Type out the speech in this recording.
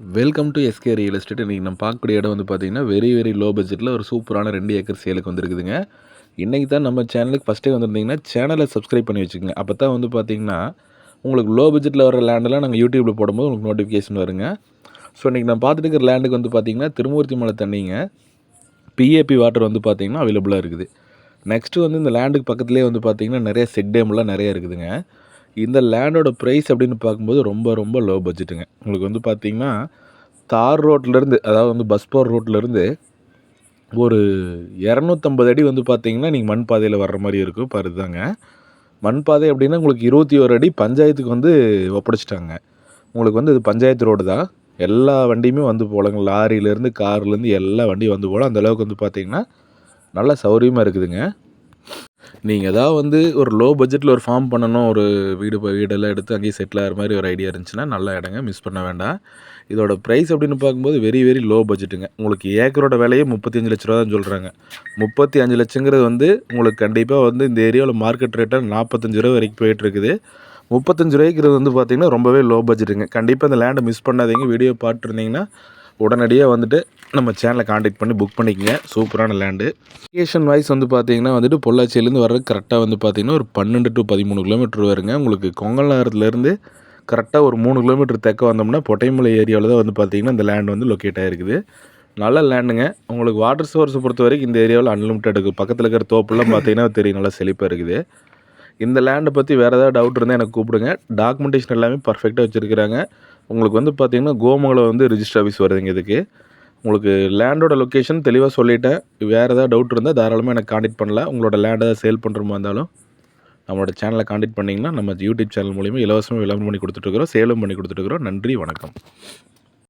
Welcome to SK real estate இன்றைக்கி நம்ம பார்க்கக்கூடிய இடம் வந்து பார்த்திங்கன்னா வெரி வெரி லோ பட்ஜெட்டில் ஒரு சூப்பரான ரெண்டு ஏக்கர் சேலுக்கு வந்திருக்குதுங்க. இன்றைக்கி தான் நம்ம சேனலுக்கு ஃபஸ்ட்டே வந்திருந்தீங்கன்னா சேனலை சப்ஸ்கிரைப் பண்ணி வச்சுக்கோங்க. அப்போ தான் வந்து பார்த்தீங்கன்னா உங்களுக்கு லோ பட்ஜெட்டில் வர லேண்டெல்லாம் நாங்கள் யூடியூப்பில் போடும்போது உங்களுக்கு நோட்டிஃபிகேஷன் வருங்க. ஸோ இன்றைக்கி நான் பார்த்துட்டு இருக்கிற லேண்டுக்கு வந்து பார்த்தீங்கன்னா திருமூர்த்தி மலை தண்ணிங்க. பிஏபி வாட்டர் வந்து பார்த்திங்கன்னா அவைலபிளாக இருக்குது. நெக்ஸ்ட்டு வந்து இந்த லேண்டுக்கு பக்கத்துலேயே வந்து பார்த்தீங்கன்னா நிறைய செட் டேம்லாம் நிறைய இருக்குதுங்க. இந்த லேண்டோட ப்ரைஸ் அப்படின்னு பார்க்கும்போது ரொம்ப ரொம்ப லோ பட்ஜெட்டுங்க உங்களுக்கு வந்து பார்த்தீங்கன்னா தார் ரோட்லேருந்து அதாவது வந்து பஸ் போர் ரோட்லேருந்து ஒரு இரநூத்தம்பது அடி வந்து பார்த்தீங்கன்னா நீங்கள் மண் பாதையில் வர்ற மாதிரி இருக்கும். பாருதாங்க மண் பாதை அப்படின்னா உங்களுக்கு இருபத்தி ஒரு அடி பஞ்சாயத்துக்கு வந்து ஒப்படைச்சிட்டாங்க. உங்களுக்கு வந்து இது பஞ்சாயத்து ரோடு தான். எல்லா வண்டியுமே வந்து போகலாங்க லாரியிலேருந்து கார்லேருந்து எல்லா வண்டியும் வந்து போகலாம். அந்த அளவுக்கு வந்து பார்த்திங்கன்னா நல்லா சௌகரியமாக இருக்குதுங்க. நீங்கள் ஏதாவது வந்து ஒரு லோ பட்ஜெட்டில் ஒரு ஃபார்ம் பண்ணணும் ஒரு வீடு வீடெல்லாம் எடுத்து அங்கேயே செட்டில் ஆகிற மாதிரி ஒரு ஐடியா இருந்துச்சுன்னா நல்ல இடங்க மிஸ் பண்ண வேண்டாம். இதோட ப்ரைஸ் அப்படின்னு பார்க்கும்போது வெரி வெரி லோ பட்ஜெட்டுங்க உங்களுக்கு ஏக்கரோட விலையே முப்பத்தஞ்சு லட்ச ரூபா தான் சொல்கிறாங்க முப்பத்தி அஞ்சு லட்சங்கிறது வந்து உங்களுக்கு கண்டிப்பாக வந்து இந்த ஏரியாவில் மார்க்கெட் ரேட்டாக நாற்பத்தஞ்சு ரூபா வரைக்கும் போயிட்டுருக்குது முப்பத்தஞ்சு ரூபாய்க்கிறது வந்து பார்த்திங்கன்னா ரொம்பவே லோ பட்ஜெட்டுங்க கண்டிப்பாக இந்த லேண்டை மிஸ் பண்ணாதீங்க. வீடியோ பார்த்துருந்தீங்கன்னா உடனடியாக வந்துட்டு நம்ம சேனலை காண்டாக்ட் பண்ணி புக் பண்ணிக்கங்க. சூப்பரான லேண்டு லொக்கேஷன் வைஸ் வந்து பார்த்தீங்கன்னா வந்துட்டு பொள்ளாச்சியிலேருந்து வர்றது கரெக்டாக வந்து பார்த்தீங்கன்னா ஒரு பன்னெண்டு டு பதிமூணு கிலோமீட்டர் வருங்க. உங்களுக்கு கொங்கல்நகரத்துலேருந்து கரெக்டாக ஒரு மூணு கிலோமீட்டர் தெற்க வந்தோம்னா பொட்டைமலை ஏரியாவில் தான் வந்து பார்த்தீங்கன்னா இந்த லேண்ட் வந்து லொக்கேட் ஆகிருக்குது நல்ல லேண்டுங்க உங்களுக்கு வாட்டர் சோர்ஸை பொறுத்த வரைக்கும் இந்த ஏரியாவில் அன்லிமிட்டட் இருக்குது பக்கத்தில் இருக்கிற தோப்புலாம் பார்த்தீங்கன்னா தெரியும். நல்லா செழிப்பாக இருக்குது. இந்த லேண்டை பற்றி வேறு ஏதாவது டவுட் இருந்தால் எனக்கு கூப்பிடுங்க. டாக்குமெண்டேஷன் எல்லாமே பர்ஃபெக்டாக வச்சுருக்கிறாங்க. உங்களுக்கு வந்து பார்த்திங்கன்னா கோமங்கலம் வந்து ரிஜிஸ்டர் ஆஃபீஸ் வருதுங்க இதுக்கு. உங்களுக்கு லேண்டோட லொக்கேஷன் தெளிவாக சொல்லிட்டேன். வேறு ஏதாவது டவுட் இருந்தால் தாராளமாக எனக்கு காண்டாக்ட் பண்ணல உங்களோட லேண்ட் ஏதாவது சேல் பண்ணுறமா இருந்தாலும் நம்மளோட சேனலை காண்டாக்ட் பண்ணிங்கன்னா நம்ம யூடியூப் சேனல் மூலிமா இலவசமாக விளம்பரம் பண்ணி கொடுத்துட்ருக்குறோம் சேலும் பண்ணி கொடுத்துட்ருக்குறோம் நன்றி வணக்கம்.